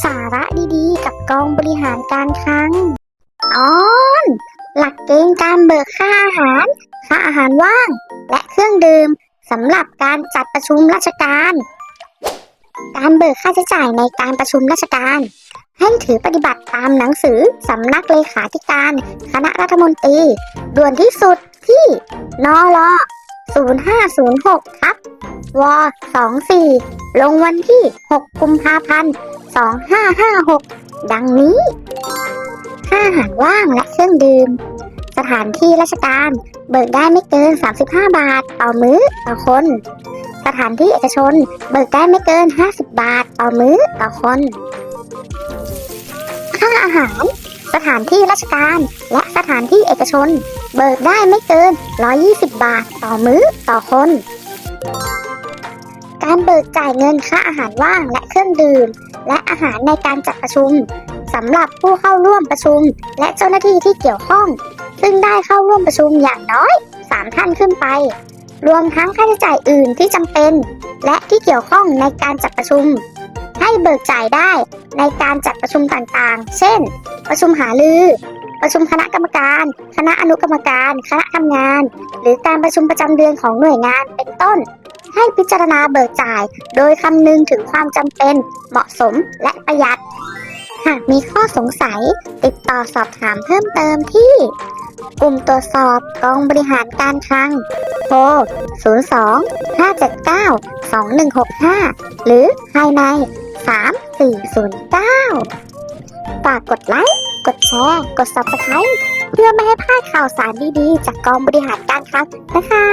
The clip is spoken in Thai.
สาระดีๆ กับกองบริหารการคลังออน หลักเกณฑ์การเบิกค่าอาหาร ค่าอาหารว่าง และเครื่องดื่มสำหรับการจัดประชุมราชการ การเบิกค่าใช้จ่ายในการประชุมราชการ ให้ถือปฏิบัติตามหนังสือสำนักเลขาธิการ คณะรัฐมนตรี ด่วนที่สุดที่นอล0506 ครับว24 ลงวันที่ 6 กุมภาพันธ์ 2556 ดังนี้ค่าอาหารว่างและเครื่องดื่ม สถานที่ราชการ เบิกได้ไม่เกิน 35 บาท ต่อมื้อต่อคน สถานที่เอกชน เบิกได้ไม่เกิน 50 บาท ต่อมื้อต่อคน ค่าอาหาร สถานที่ราชการ และสถานที่เอกชน เบิกได้ไม่เกิน 120 บาท ต่อมื้อต่อคนการเบิกจ่ายเงินค่าอาหารว่างและเครื่องดื่ม และอาหารในการจัดประชุมสำหรับผู้เข้าร่วมประชุม และเจ้าหน้าที่ที่เกี่ยวข้อง ซึ่งได้เข้าร่วมประชุมอย่างน้อย 3 ท่านขึ้นไป รวมทั้งค่าใช้จ่ายอื่นที่จำเป็น และที่เกี่ยวข้องในการจัดประชุม ให้เบิกจ่ายได้ในการจัดประชุมต่างๆ เช่น ประชุมหารือ ประชุมคณะกรรมการ คณะอนุกรรมการ คณะทำงาน หรือการประชุมประจำเดือนของหน่วยงานเป็นต้น ให้พิจารณาเบิกจ่าย โดยคำนึงถึงความจำเป็น เหมาะสมและประหยัด หากมีข้อสงสัย ติดต่อสอบถามเพิ่มเติมที่ กลุ่มตรวจสอบกองบริหารการคลังโทร 02 579 2165 หรือภายใน 3409 ฝากกดไลค์ กดแชร์ กด Subscribe เพื่อไม่ให้พลาดข่าวสารดีๆ จากกองบริหารการคลังนะคะ